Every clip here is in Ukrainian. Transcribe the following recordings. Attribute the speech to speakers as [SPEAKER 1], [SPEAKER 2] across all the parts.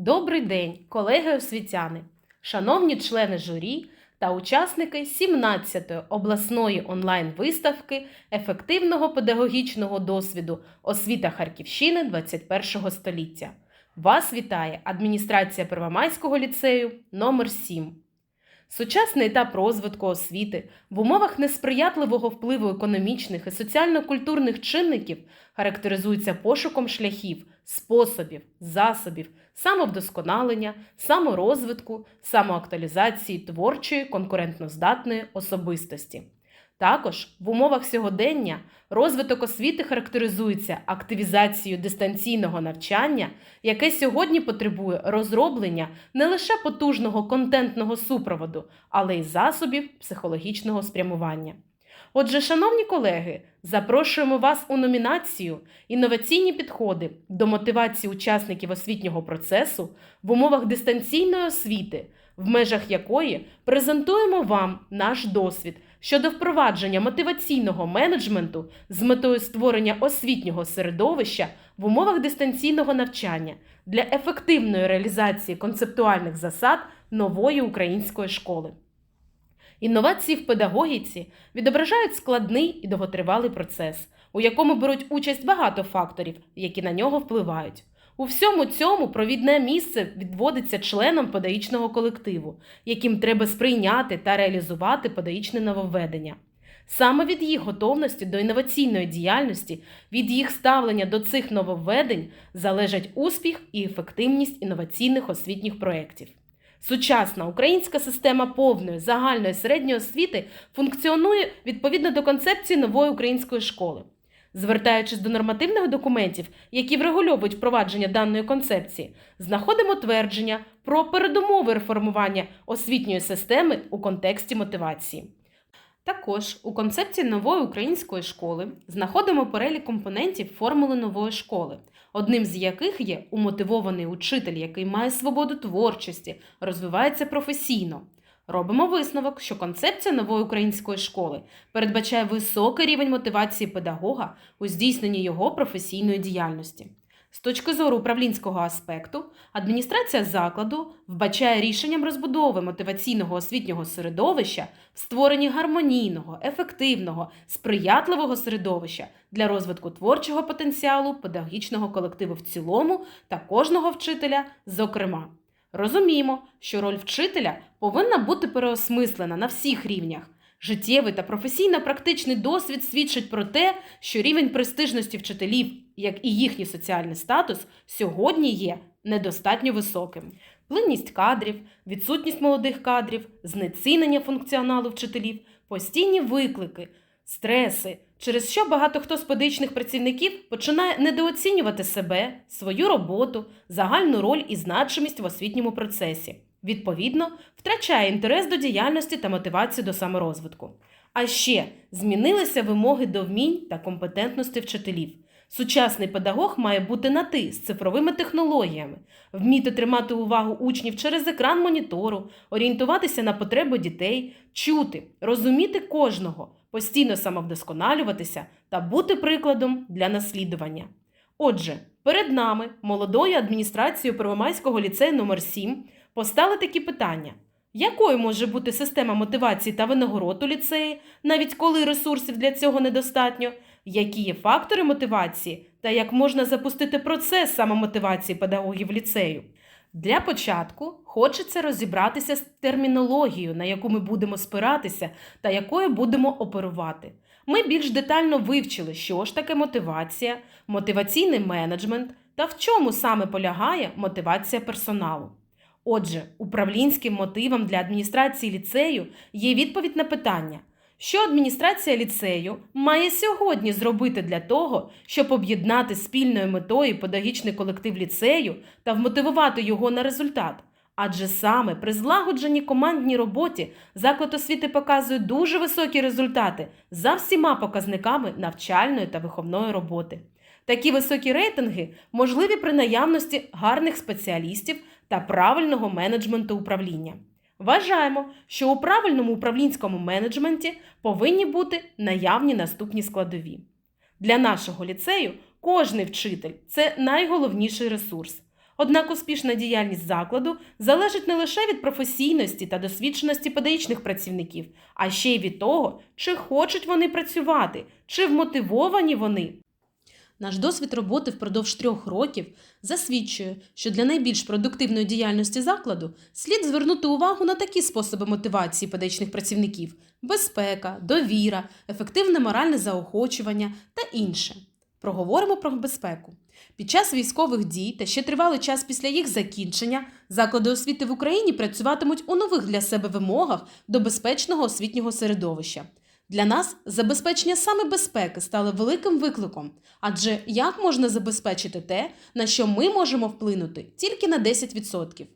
[SPEAKER 1] Добрий день, колеги освітяни, шановні члени журі та учасники 17-ї обласної онлайн-виставки ефективного педагогічного досвіду освіта Харківщини 21 століття. Вас вітає адміністрація Первомайського ліцею номер 7 Сучасний етап розвитку освіти в умовах несприятливого впливу економічних і соціально-культурних чинників характеризується пошуком шляхів, способів, засобів, самовдосконалення, саморозвитку, самоактуалізації творчої конкурентноздатної особистості. Також в умовах сьогодення розвиток освіти характеризується активізацією дистанційного навчання, яке сьогодні потребує розроблення не лише потужного контентного супроводу, але й засобів психологічного спрямування. Отже, шановні колеги, запрошуємо вас у номінацію Інноваційні підходи до мотивації учасників освітнього процесу в умовах дистанційної освіти, в межах якої презентуємо вам наш досвід щодо впровадження мотиваційного менеджменту з метою створення освітнього середовища в умовах дистанційного навчання для ефективної реалізації концептуальних засад нової української школи. Інновації в педагогіці відображають складний і довготривалий процес, у якому беруть участь багато факторів, які на нього впливають. У всьому цьому провідне місце відводиться членам педагогічного колективу, яким треба сприйняти та реалізувати педагогічне нововведення. Саме від їх готовності до інноваційної діяльності, від їх ставлення до цих нововведень залежать успіх і ефективність інноваційних освітніх проєктів. Сучасна українська система повної загальної середньої освіти функціонує відповідно до концепції нової української школи. Звертаючись до нормативних документів, які врегульовують впровадження даної концепції, знаходимо твердження про передумови реформування освітньої системи у контексті мотивації. Також у концепції нової української школи знаходимо перелік компонентів формули нової школи, одним з яких є умотивований учитель, який має свободу творчості, розвивається професійно. Робимо висновок, що концепція нової української школи передбачає високий рівень мотивації педагога у здійсненні його професійної діяльності. З точки зору управлінського аспекту, адміністрація закладу вбачає рішенням розбудови мотиваційного освітнього середовища в створенні гармонійного, ефективного, сприятливого середовища для розвитку творчого потенціалу педагогічного колективу в цілому та кожного вчителя, зокрема. Розуміємо, що роль вчителя повинна бути переосмислена на всіх рівнях. Життєвий та професійно-практичний досвід свідчить про те, що рівень престижності вчителів, як і їхній соціальний статус, сьогодні є недостатньо високим. Плинність кадрів, відсутність молодих кадрів, знецінення функціоналу вчителів, постійні виклики, стреси, через що багато хто з педагогічних працівників починає недооцінювати себе, свою роботу, загальну роль і значимість в освітньому процесі. Відповідно, втрачає інтерес до діяльності та мотивацію до саморозвитку. А ще змінилися вимоги до вмінь та компетентності вчителів. Сучасний педагог має бути на ти з цифровими технологіями, вміти тримати увагу учнів через екран монітору, орієнтуватися на потреби дітей, чути, розуміти кожного, постійно самовдосконалюватися та бути прикладом для наслідування. Отже, перед нами, молодою адміністрацією Первомайського ліцею номер 7 постали такі питання: якою може бути система мотивації та винагород у ліцеї, навіть коли ресурсів для цього недостатньо? Які є фактори мотивації та як можна запустити процес самомотивації педагогів ліцею? Для початку хочеться розібратися з термінологією, на яку ми будемо спиратися та якою будемо оперувати. Ми більш детально вивчили, що ж таке мотивація, мотиваційний менеджмент та в чому саме полягає мотивація персоналу. Отже, управлінським мотивом для адміністрації ліцею є відповідь на питання, що адміністрація ліцею має сьогодні зробити для того, щоб об'єднати спільною метою педагогічний колектив ліцею та вмотивувати його на результат. Адже саме при злагодженій командній роботі заклад освіти показує дуже високі результати за всіма показниками навчальної та виховної роботи. Такі високі рейтинги можливі при наявності гарних спеціалістів та правильного менеджменту управління. Вважаємо, що у правильному управлінському менеджменті повинні бути наявні наступні складові. Для нашого ліцею кожний вчитель це найголовніший ресурс. Однак успішна діяльність закладу залежить не лише від професійності та досвідченості педагогічних працівників, а ще й від того, чи хочуть вони працювати, чи вмотивовані вони. Наш досвід роботи впродовж трьох років засвідчує, що для найбільш продуктивної діяльності закладу слід звернути увагу на такі способи мотивації педагогічних працівників: безпека, довіра, ефективне моральне заохочування та інше. Проговоримо про безпеку. Під час військових дій та ще тривалий час після їх закінчення заклади освіти в Україні працюватимуть у нових для себе вимогах до безпечного освітнього середовища. Для нас забезпечення саме безпеки стало великим викликом, адже як можна забезпечити те, на що ми можемо вплинути тільки на 10%?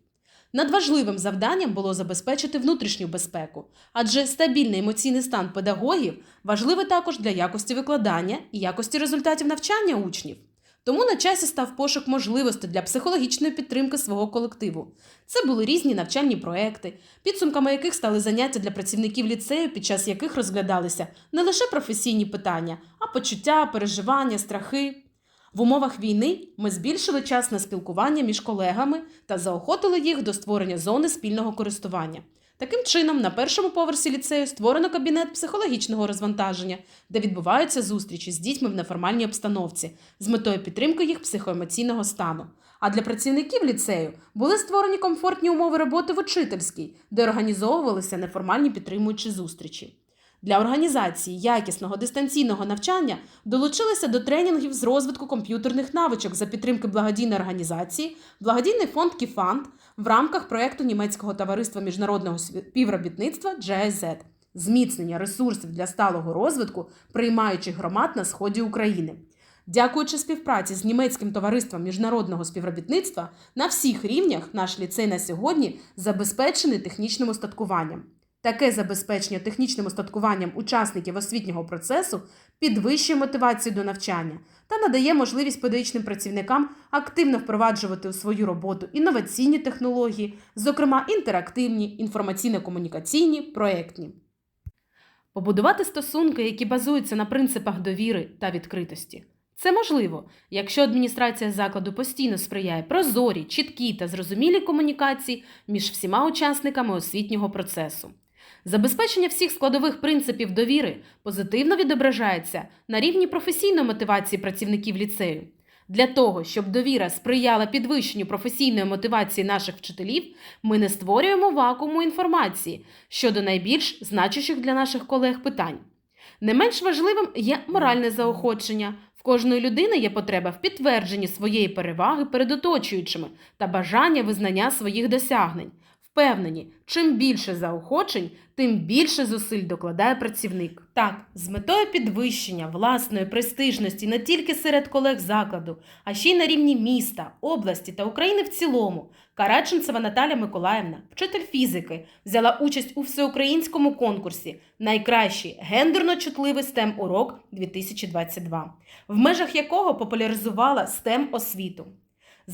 [SPEAKER 1] Надважливим завданням було забезпечити внутрішню безпеку, адже стабільний емоційний стан педагогів важливий також для якості викладання і якості результатів навчання учнів. Тому на часі став пошук можливостей для психологічної підтримки свого колективу. Це були різні навчальні проекти, підсумками яких стали заняття для працівників ліцею, під час яких розглядалися не лише професійні питання, а почуття, переживання, страхи. В умовах війни ми збільшили час на спілкування між колегами та заохотили їх до створення зони спільного користування. Таким чином, на першому поверсі ліцею створено кабінет психологічного розвантаження, де відбуваються зустрічі з дітьми в неформальній обстановці з метою підтримки їх психоемоційного стану. А для працівників ліцею були створені комфортні умови роботи в учительській, де організовувалися неформальні підтримуючі зустрічі. Для організації якісного дистанційного навчання долучилися до тренінгів з розвитку комп'ютерних навичок за підтримки благодійної організації, благодійний фонд Кіфанд в рамках проєкту німецького товариства міжнародного співробітництва GIZ – зміцнення ресурсів для сталого розвитку приймаючих громад на сході України. Дякуючи співпраці з німецьким товариством міжнародного співробітництва, на всіх рівнях наш ліцей на сьогодні забезпечений технічним устаткуванням. Таке забезпечення технічним устаткуванням учасників освітнього процесу підвищує мотивацію до навчання та надає можливість педагогічним працівникам активно впроваджувати у свою роботу інноваційні технології, зокрема інтерактивні, інформаційно-комунікаційні, проєктні. Побудувати стосунки, які базуються на принципах довіри та відкритості. Це можливо, якщо адміністрація закладу постійно сприяє прозорій, чіткій та зрозумілій комунікації між всіма учасниками освітнього процесу. Забезпечення всіх складових принципів довіри позитивно відображається на рівні професійної мотивації працівників ліцею. Для того, щоб довіра сприяла підвищенню професійної мотивації наших вчителів, ми не створюємо вакууму інформації щодо найбільш значущих для наших колег питань. Не менш важливим є моральне заохочення. В кожної людини є потреба в підтвердженні своєї переваги перед оточуючими та бажання визнання своїх досягнень. Впевнені, чим більше заохочень, тим більше зусиль докладає працівник. Так, з метою підвищення власної престижності не тільки серед колег закладу, а ще й на рівні міста, області та України в цілому. Караченцева Наталя Миколаївна, вчитель фізики, взяла участь у всеукраїнському конкурсі Найкращий гендерно чутливий STEM урок 2022, в межах якого популяризувала STEM освіту.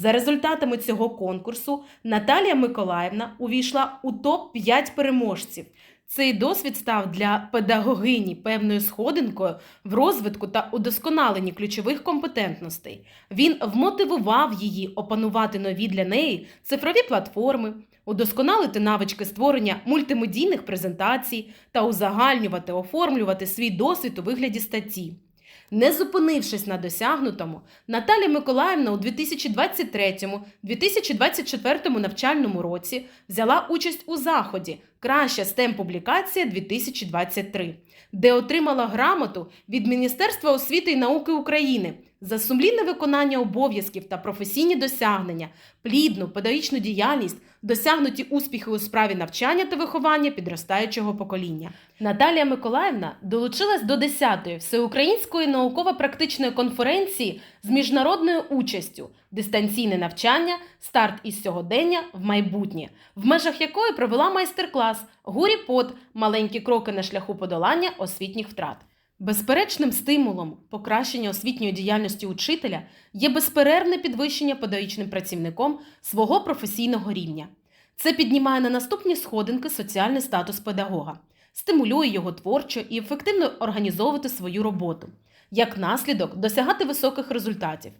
[SPEAKER 1] За результатами цього конкурсу Наталія Миколаївна увійшла у топ-5 переможців. Цей досвід став для педагогині певною сходинкою в розвитку та удосконаленні ключових компетентностей. Він вмотивував її опанувати нові для неї цифрові платформи, удосконалити навички створення мультимедійних презентацій та узагальнювати, оформлювати свій досвід у вигляді статті. Не зупинившись на досягнутому, Наталя Миколаївна у 2023-2024 навчальному році взяла участь у заході Краща STEM публікація 2023, де отримала грамоту від Міністерства освіти і науки України за сумлінне виконання обов'язків та професійні досягнення, плідну педагогічну діяльність, досягнуті успіхи у справі навчання та виховання підростаючого покоління. Наталія Миколаївна долучилась до 10-ї всеукраїнської науково-практичної конференції з міжнародною участю дистанційне навчання, старт із сьогодення в майбутнє, в межах якої провела майстер-клас Гурі Пот маленькі кроки на шляху подолання освітніх втрат. Безперечним стимулом покращення освітньої діяльності учителя є безперервне підвищення педагогічним працівником свого професійного рівня. Це піднімає на наступні сходинки соціальний статус педагога, стимулює його творчо і ефективно організовувати свою роботу, як наслідок досягати високих результатів.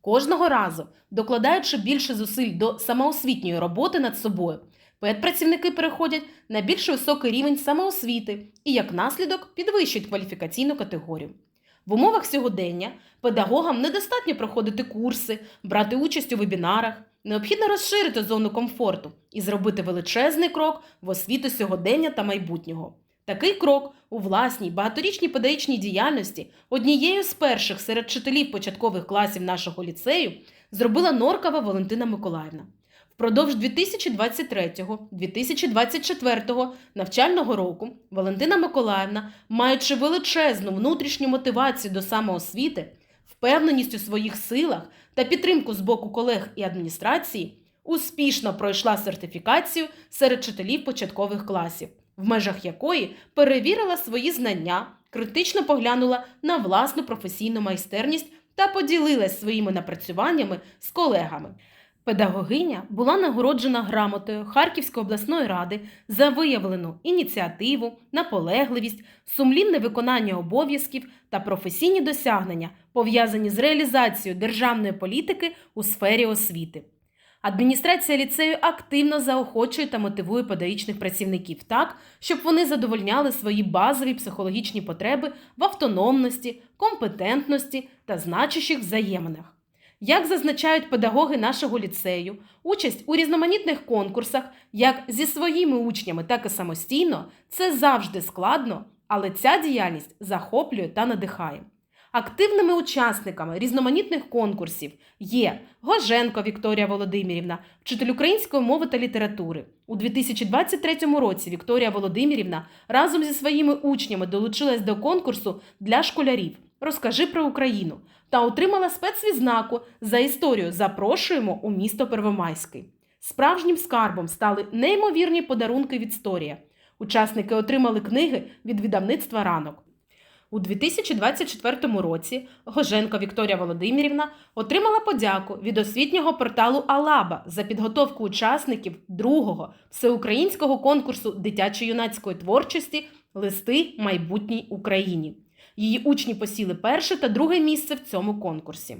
[SPEAKER 1] Кожного разу, докладаючи більше зусиль до самоосвітньої роботи над собою, педпрацівники переходять на більш високий рівень самоосвіти і, як наслідок, підвищують кваліфікаційну категорію. В умовах сьогодення педагогам недостатньо проходити курси, брати участь у вебінарах. Необхідно розширити зону комфорту і зробити величезний крок в освіту сьогодення та майбутнього. Такий крок у власній багаторічній педагогічній діяльності однією з перших серед вчителів початкових класів нашого ліцею зробила Норкова Валентина Миколаївна. Впродовж 2023-2024 навчального року Валентина Миколаївна, маючи величезну внутрішню мотивацію до самоосвіти, впевненість у своїх силах та підтримку з боку колег і адміністрації, успішно пройшла сертифікацію серед вчителів початкових класів, в межах якої перевірила свої знання, критично поглянула на власну професійну майстерність та поділилась своїми напрацюваннями з колегами. Педагогиня була нагороджена грамотою Харківської обласної ради за виявлену ініціативу, наполегливість, сумлінне виконання обов'язків та професійні досягнення, пов'язані з реалізацією державної політики у сфері освіти. Адміністрація ліцею активно заохочує та мотивує педагогічних працівників так, щоб вони задовольняли свої базові психологічні потреби в автономності, компетентності та значущих взаєминах. Як зазначають педагоги нашого ліцею, участь у різноманітних конкурсах, як зі своїми учнями, так і самостійно, це завжди складно, але ця діяльність захоплює та надихає. Активними учасниками різноманітних конкурсів є Гоженко Вікторія Володимирівна, вчитель української мови та літератури. У 2023 році Вікторія Володимирівна разом зі своїми учнями долучилась до конкурсу для школярів. Розкажи про Україну та отримала спецвідзнаку за історію Запрошуємо у місто Первомайський. Справжнім скарбом стали неймовірні подарунки від Сторія. Учасники отримали книги від видавництва ранок. У 2024 році Гоженко Вікторія Володимирівна отримала подяку від освітнього порталу Алаба за підготовку учасників другого всеукраїнського конкурсу дитячо-юнацької творчості Листи майбутній Україні. Її учні посіли перше та друге місце в цьому конкурсі.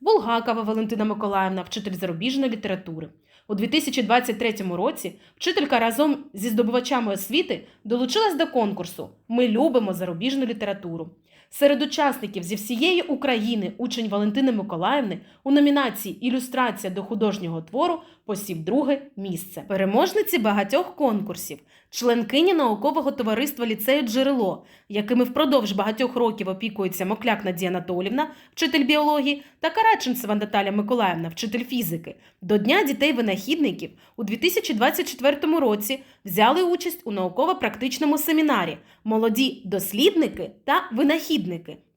[SPEAKER 1] Булгакова Валентина Миколаївна, вчитель зарубіжної літератури. У 2023 році вчителька разом зі здобувачами освіти долучилась до конкурсу Ми любимо зарубіжну літературу. Серед учасників зі всієї України учень Валентини Миколаївни у номінації Ілюстрація до художнього твору посів друге місце. Переможниці багатьох конкурсів, членкині наукового товариства ліцею Джерело, якими впродовж багатьох років опікується Мокляк Надія Анатолівна, вчитель біології, та Караченцева Наталя Миколаївна, вчитель фізики. До Дня дітей-винахідників у 2024 році взяли участь у науково-практичному семінарі Молоді дослідники та винахідники.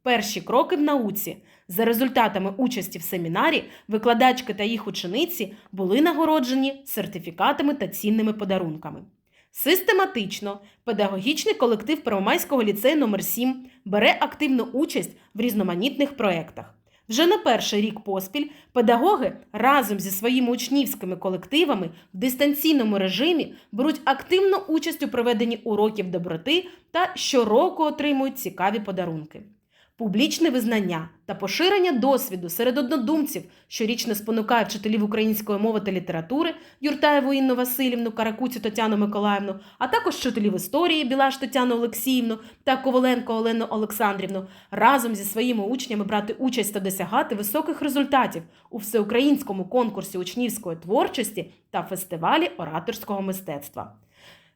[SPEAKER 1] Перші кроки в науці. За результатами участі в семінарі викладачки та їх учениці були нагороджені сертифікатами та цінними подарунками. Систематично педагогічний колектив Первомайського ліцею номер 7 бере активну участь в різноманітних проєктах. Вже не перший рік поспіль педагоги разом зі своїми учнівськими колективами в дистанційному режимі беруть активну участь у проведенні уроків доброти та щороку отримують цікаві подарунки. Публічне визнання та поширення досвіду серед однодумців щорічно спонукає вчителів української мови та літератури Юртаєву Інну Васильівну, Каракуцю Тетяну Миколаївну, а також вчителів історії Білаш Тетяну Олексіївну та Коваленко Олену Олександрівну разом зі своїми учнями брати участь та досягати високих результатів у всеукраїнському конкурсі учнівської творчості та фестивалі ораторського мистецтва.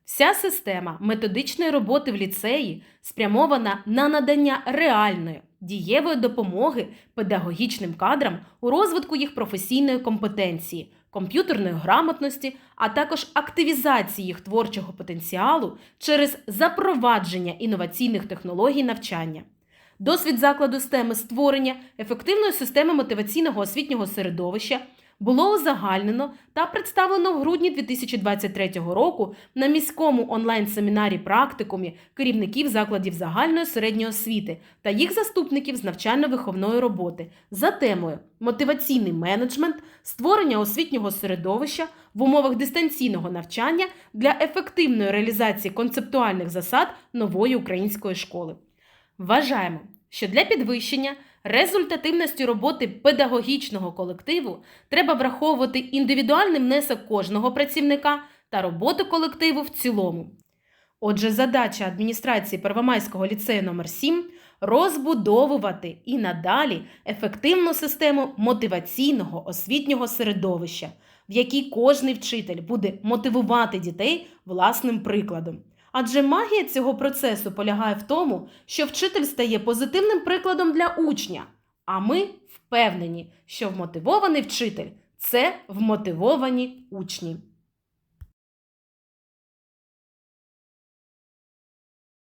[SPEAKER 1] Вся система методичної роботи в ліцеї спрямована на надання реальної дієвої допомоги педагогічним кадрам у розвитку їх професійної компетенції, комп'ютерної грамотності, а також активізації їх творчого потенціалу через запровадження інноваційних технологій навчання. Досвід закладу STEM створення ефективної системи мотиваційного освітнього середовища було узагальнено та представлено в грудні 2023 року на міському онлайн-семінарі практикумі керівників закладів загальної середньої освіти та їх заступників з навчально-виховної роботи за темою мотиваційний менеджмент, створення освітнього середовища в умовах дистанційного навчання для ефективної реалізації концептуальних засад нової української школи. Вважаємо, що для підвищення Результативності роботи педагогічного колективу треба враховувати індивідуальний внесок кожного працівника та роботу колективу в цілому. Отже, задача адміністрації Первомайського ліцею номер 7 розбудовувати і надалі ефективну систему мотиваційного освітнього середовища, в якій кожний вчитель буде мотивувати дітей власним прикладом. Адже магія цього процесу полягає в тому, що вчитель стає позитивним прикладом для учня, а ми впевнені, що вмотивований вчитель це вмотивовані учні.